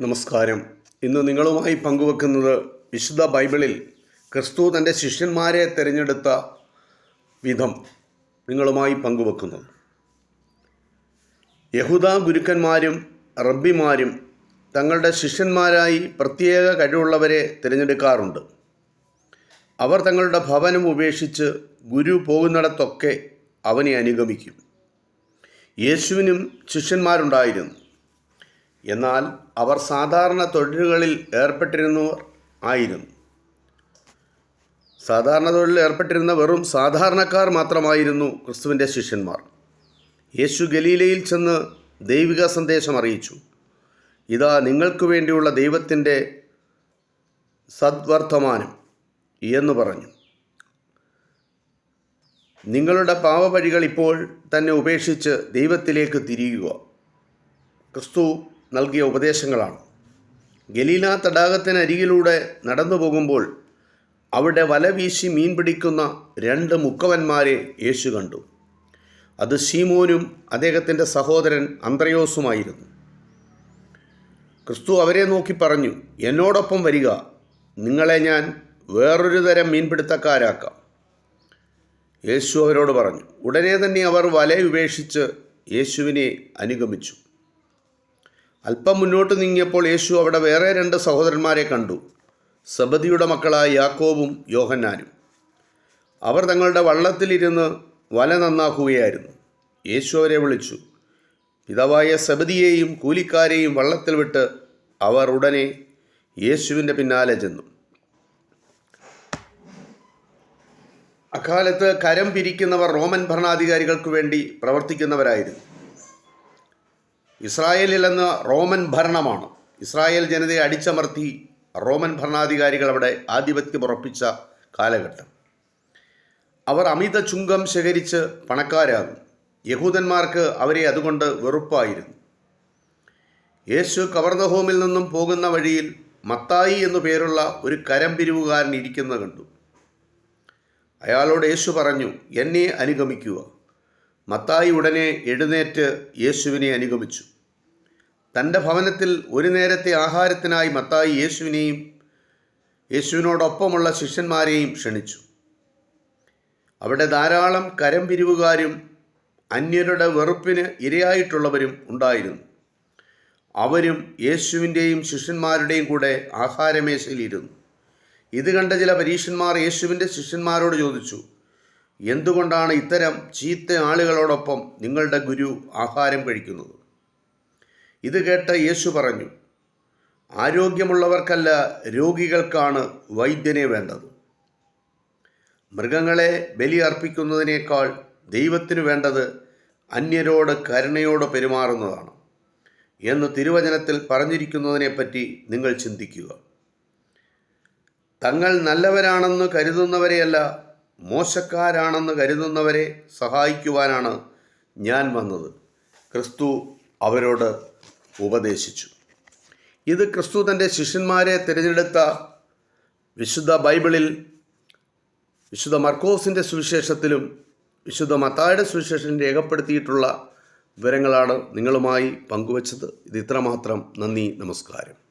നമസ്കാരം. ഇന്ന് നിങ്ങളുമായി പങ്കുവെക്കുന്നത് വിശുദ്ധ ബൈബിളിൽ ക്രിസ്തു തന്റെ ശിഷ്യന്മാരെ തിരഞ്ഞെടുത്ത വിധം നിങ്ങളുമായി പങ്കുവെക്കുന്നു. യഹൂദ ഗുരുക്കന്മാരും റബ്ബിമാരും തങ്ങളുടെ ശിഷ്യന്മാരായി പ്രത്യേക കഴിവുള്ളവരെ തിരഞ്ഞെടുക്കാറുണ്ട്. അവർ തങ്ങളുടെ ഭവനം ഉപേക്ഷിച്ച് ഗുരു പോകുന്നിടത്തൊക്കെ അവനെ അനുഗമിക്കും. യേശുവിനും ശിഷ്യന്മാരുണ്ടായിരുന്നു. എന്നാൽ അവർ സാധാരണ തൊഴിലുകളിൽ ഏർപ്പെട്ടിരുന്നവർ ആയിരുന്നു. സാധാരണ തൊഴിലിൽ ഏർപ്പെട്ടിരുന്ന വെറും സാധാരണക്കാർ മാത്രമായിരുന്നു ക്രിസ്തുവിന്റെ ശിഷ്യന്മാർ. യേശു ഗലീലയിൽ ചെന്ന് ദൈവിക സന്ദേശം അറിയിച്ചു. ഇതാ നിങ്ങൾക്ക് വേണ്ടിയുള്ള ദൈവത്തിന്റെ സദ്വർത്തമാനം എന്ന് പറഞ്ഞു. നിങ്ങളുടെ പാവവഴികൾ ഇപ്പോൾ തന്നെ ഉപേക്ഷിച്ച് ദൈവത്തിലേക്ക് തിരിയുക. ക്രിസ്തു നൽകിയ ഉപദേശങ്ങളാണ്. ഗലീല തടാകത്തിനരികിലൂടെ നടന്നു പോകുമ്പോൾ അവിടെ വല വീശി മീൻ പിടിക്കുന്ന രണ്ട് മുക്കവന്മാരെ യേശു കണ്ടു. അത് ശീമോനും അദ്ദേഹത്തിന്റെ സഹോദരൻ അന്ത്രയോസുമായിരുന്നു. ക്രിസ്തു അവരെ നോക്കി പറഞ്ഞു എന്നോടൊപ്പം വരിക. നിങ്ങളെ ഞാൻ വേറൊരു തരം മീൻപിടുത്തക്കാരാക്കാം. യേശു അവരോട് പറഞ്ഞു ഉടനെ തന്നെ അവർ വല ഉപേക്ഷിച്ച് യേശുവിനെ അനുഗമിച്ചു. അല്പം മുന്നോട്ട് നീങ്ങിയപ്പോൾ യേശു അവിടെ വേറെ രണ്ട് സഹോദരന്മാരെ കണ്ടു. സബദിയുടെ മക്കളായ യാക്കോബും യോഹന്നാനും. അവർ തങ്ങളുടെ വള്ളത്തിലിരുന്ന് വല നന്നാക്കുകയായിരുന്നു. യേശു അവരെ വിളിച്ചു. പിതാവായ സബദിയെയും കൂലിക്കാരെയും വള്ളത്തിൽ വിട്ട് അവർ ഉടനെ യേശുവിന്റെ പിന്നാലെ ചെന്നു. അക്കാലത്ത് കരം പിരിക്കുന്നവർ റോമൻ ഭരണാധികാരികൾക്ക് വേണ്ടി പ്രവർത്തിക്കുന്നവരായിരുന്നു. ഇസ്രായേലിൽ എന്ന റോമൻ ഭരണമാണ്. ഇസ്രായേൽ ജനതയെ അടിച്ചമർത്തി റോമൻ ഭരണാധികാരികൾ അവിടെ ആധിപത്യം ഉറപ്പിച്ച കാലഘട്ടം. അവർ അമിത ചുങ്കം ശേഖരിച്ച് പണക്കാരാകും. യഹൂദന്മാർക്ക് അവരെ അതുകൊണ്ട് വെറുപ്പായിരുന്നു. യേശു കവർന്നഹോമിൽ നിന്നും പോകുന്ന വഴിയിൽ മത്തായി എന്നു പേരുള്ള ഒരു കരം പിരിവുകാരൻ ഇരിക്കുന്നത് കണ്ടു. അയാളോട് യേശു പറഞ്ഞു എന്നെ അനുഗമിക്കുക. മത്തായി ഉടനെ എഴുന്നേറ്റ് യേശുവിനെ അനുഗമിച്ചു. തന്റെ ഭവനത്തിൽ ഒരു നേരത്തെ ആഹാരത്തിനായി മത്തായി യേശുവിനെയും യേശുവിനോടൊപ്പമുള്ള ശിഷ്യന്മാരെയും ക്ഷണിച്ചു. അവിടെ ധാരാളം കരം പിരിവുകാരും അന്യരുടെ വെറുപ്പിന് ഇരയായിട്ടുള്ളവരും ഉണ്ടായിരുന്നു. അവരും യേശുവിന്റെയും ശിഷ്യന്മാരുടെയും കൂടെ ആഹാരമേശയിലിരുന്നു. ഇത് കണ്ട ചില പരീക്ഷന്മാർ യേശുവിന്റെ ശിഷ്യന്മാരോട് ചോദിച്ചു എന്തുകൊണ്ടാണ് ഇത്തരം ചീത്ത ആളുകളോടൊപ്പം നിങ്ങളുടെ ഗുരു ആഹാരം കഴിക്കുന്നത്? ഇത് കേട്ട യേശു പറഞ്ഞു ആരോഗ്യമുള്ളവർക്കല്ല രോഗികൾക്കാണ് വൈദ്യനെ വേണ്ടത്. മൃഗങ്ങളെ ബലി അർപ്പിക്കുന്നതിനേക്കാൾ ദൈവത്തിന് വേണ്ടത് അന്യരോട് കരുണയോട് പെരുമാറുന്നതാണ് എന്ന് തിരുവചനത്തിൽ പറഞ്ഞിരിക്കുന്നതിനെപ്പറ്റി നിങ്ങൾ ചിന്തിക്കുക. തങ്ങൾ നല്ലവരാണെന്ന് കരുതുന്നവരെയല്ല മോശക്കാരാണെന്ന് കരുതുന്നവരെ സഹായിക്കുവാനാണ് ഞാൻ വന്നത്. ക്രിസ്തു അവരോട് ഉപദേശിച്ചു. ഇത് ക്രിസ്തു തന്റെ ശിഷ്യന്മാരെ തിരഞ്ഞെടുത്ത വിശുദ്ധ ബൈബിളിൽ വിശുദ്ധ മർക്കോസിന്റെ സുവിശേഷത്തിലും വിശുദ്ധ മത്തായുടെ സുവിശേഷം രേഖപ്പെടുത്തിയിട്ടുള്ള വിവരങ്ങളാണ് നിങ്ങളുമായി പങ്കുവച്ചത്. ഇത് ഇത്രമാത്രം. നന്ദി നമസ്കാരം.